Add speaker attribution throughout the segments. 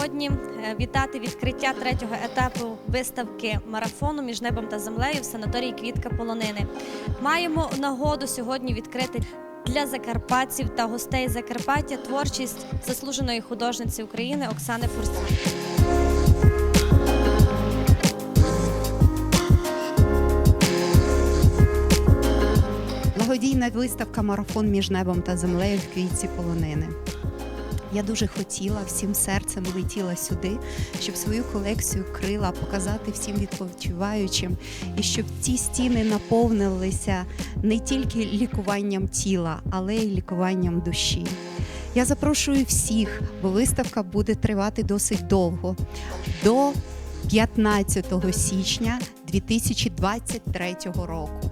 Speaker 1: сьогодні е, вітати відкриття третього етапу виставки марафону між небом та землею в санаторії Квітка Полонини. Маємо нагоду сьогодні відкрити для закарпатців та гостей Закарпаття творчість заслуженої художниці України Оксани Фурса.
Speaker 2: Благодійна виставка Марафон між небом та землею в квітці полонини. Я дуже хотіла всім серцем летіла сюди, щоб свою колекцію крила показати всім відпочиваючим, і щоб ці стіни наповнилися не тільки лікуванням тіла, але й лікуванням душі. Я запрошую всіх, бо виставка буде тривати досить довго. До 15 січня 2023 року.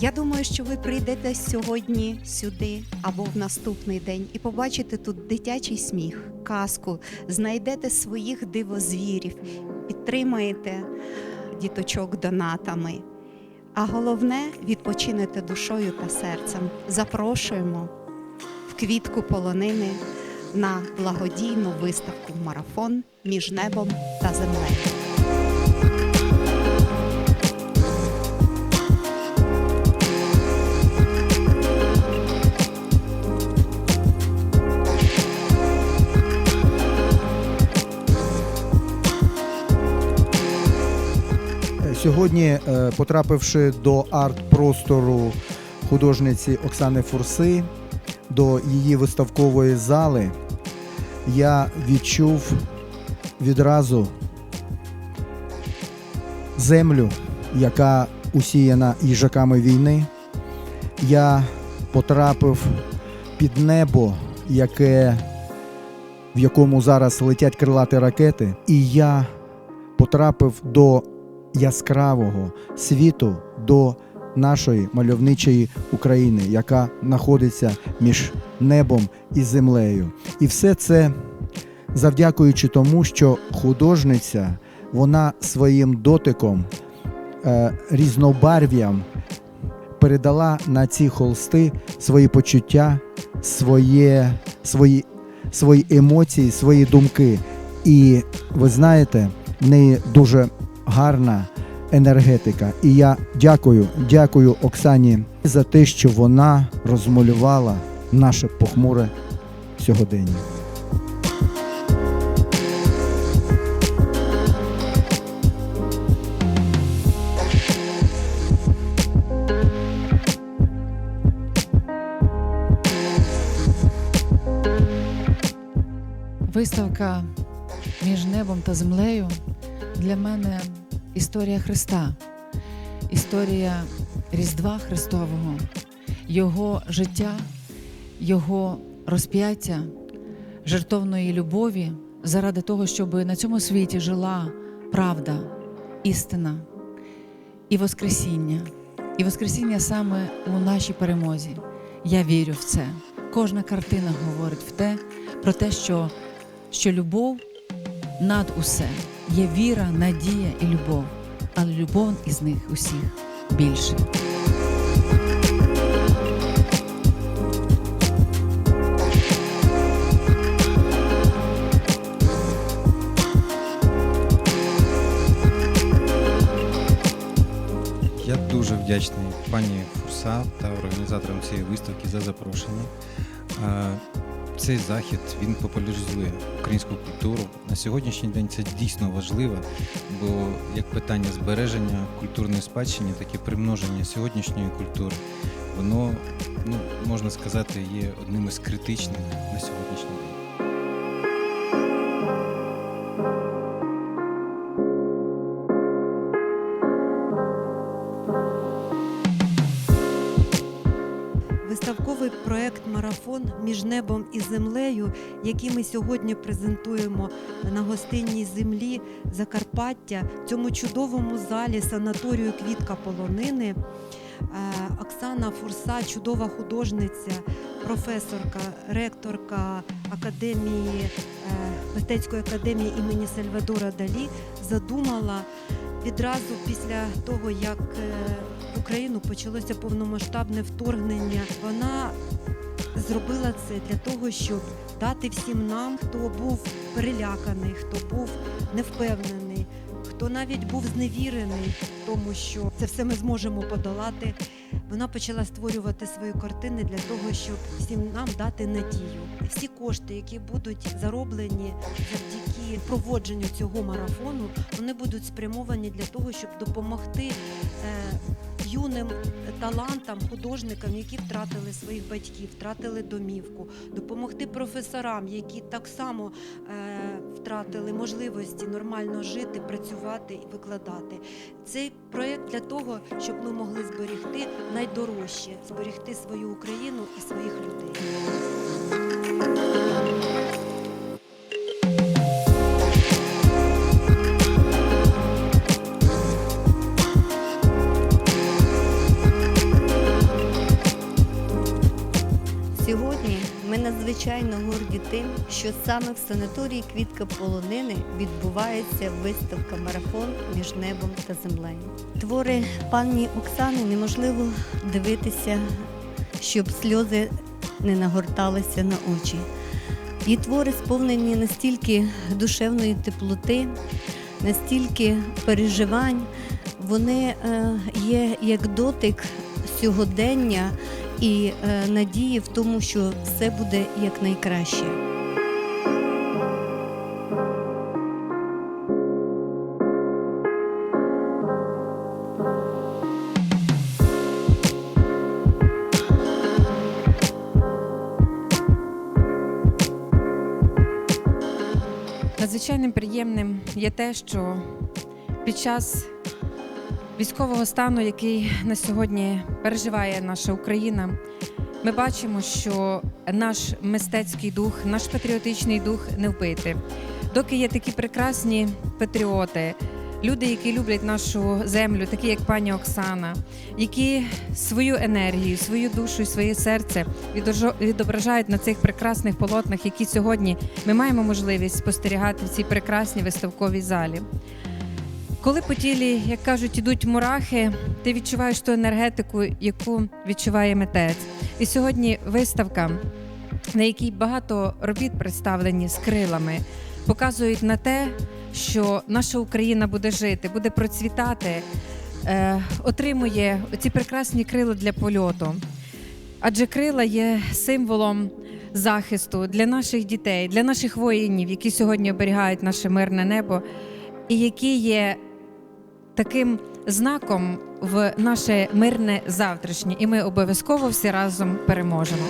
Speaker 2: Я думаю, що ви прийдете сьогодні сюди або в наступний день і побачите тут дитячий сміх, казку, знайдете своїх дивозвірів, підтримаєте діточок донатами. А головне відпочинете душою та серцем. Запрошуємо в квітку полонини на благодійну виставку марафон між небом та землею.
Speaker 3: Сьогодні, е, потрапивши до арт-простору художниці Оксани Фурси, до її виставкової зали, я відчув відразу землю, яка усіяна їжаками війни. Я потрапив під небо, яке, в якому зараз летять крилаті ракети, і я потрапив до яскравого світу до нашої мальовничої України, яка знаходиться між небом і землею. І все це завдякуючи тому, що художниця вона своїм дотиком, е, різнобарв'ям передала на ці холсти свої почуття, своє, свої, свої емоції, свої думки. І ви знаєте, в неї дуже гарна енергетика. І я дякую, дякую Оксані за те, що вона розмалювала наше похмуре сьогодення.
Speaker 4: Виставка між небом та землею для мене історія Христа, історія Різдва Христового, Його життя, Його розп'яття, жертовної любові заради того, щоб на цьому світі жила правда, істина і Воскресіння. І Воскресіння саме у нашій перемозі. Я вірю в це. Кожна картина говорить в те, про те, що, що любов над усе є віра, надія і любов, але любов із них усіх більше.
Speaker 5: Я дуже вдячний пані Фурса та організаторам цієї виставки за запрошення. Цей захід він популяризує українську культуру. На сьогоднішній день це дійсно важливо, бо як питання збереження культурної спадщини, так і примноження сьогоднішньої культури, воно ну можна сказати є одним із критичних на сьогоднішній день.
Speaker 6: Проект Марафон між небом і землею, який ми сьогодні презентуємо на гостинній землі Закарпаття, в цьому чудовому залі санаторію Квітка Полонини. Е, Оксана Фурса, чудова художниця, професорка, ректорка академії е, мистецької академії імені Сальвадора Далі, задумала відразу після того, як е, Україну почалося повномасштабне вторгнення. Вона зробила це для того, щоб дати всім нам, хто був переляканий, хто був невпевнений, хто навіть був зневірений в тому, що це все ми зможемо подолати. Вона почала створювати свої картини для того, щоб всім нам дати надію. Всі кошти, які будуть зароблені завдяки проводженню цього марафону, вони будуть спрямовані для того, щоб допомогти е, юним талантам, художникам, які втратили своїх батьків, втратили домівку, допомогти професорам, які так само е, втратили можливості нормально жити, працювати і викладати. Цей проєкт для того, щоб ми могли зберегти найдорожче, зберегти свою Україну і своїх людей.
Speaker 7: Надзвичайно горді тим, що саме в санаторії Квітка Полонини відбувається виставка марафон між небом та землею. Твори пані Оксани неможливо дивитися, щоб сльози не нагорталися на очі. Її твори сповнені настільки душевної теплоти, настільки переживань. Вони е, є як дотик сьогодення і е, надії в тому, що все буде якнайкраще.
Speaker 8: Надзвичайним приємним є те, що під час військового стану, який на сьогодні переживає наша Україна, ми бачимо, що наш мистецький дух, наш патріотичний дух не вбити. Доки є такі прекрасні патріоти, люди, які люблять нашу землю, такі як пані Оксана, які свою енергію, свою душу і своє серце відображають на цих прекрасних полотнах, які сьогодні ми маємо можливість спостерігати в цій прекрасній виставковій залі. Коли по тілі, як кажуть, ідуть мурахи, ти відчуваєш ту енергетику, яку відчуває митець. І сьогодні виставка, на якій багато робіт представлені з крилами, показують на те, що наша Україна буде жити, буде процвітати, е, отримує ці прекрасні крила для польоту. Адже крила є символом захисту для наших дітей, для наших воїнів, які сьогодні оберігають наше мирне небо, і які є таким знаком в наше мирне завтрашнє. І ми обов'язково всі разом переможемо.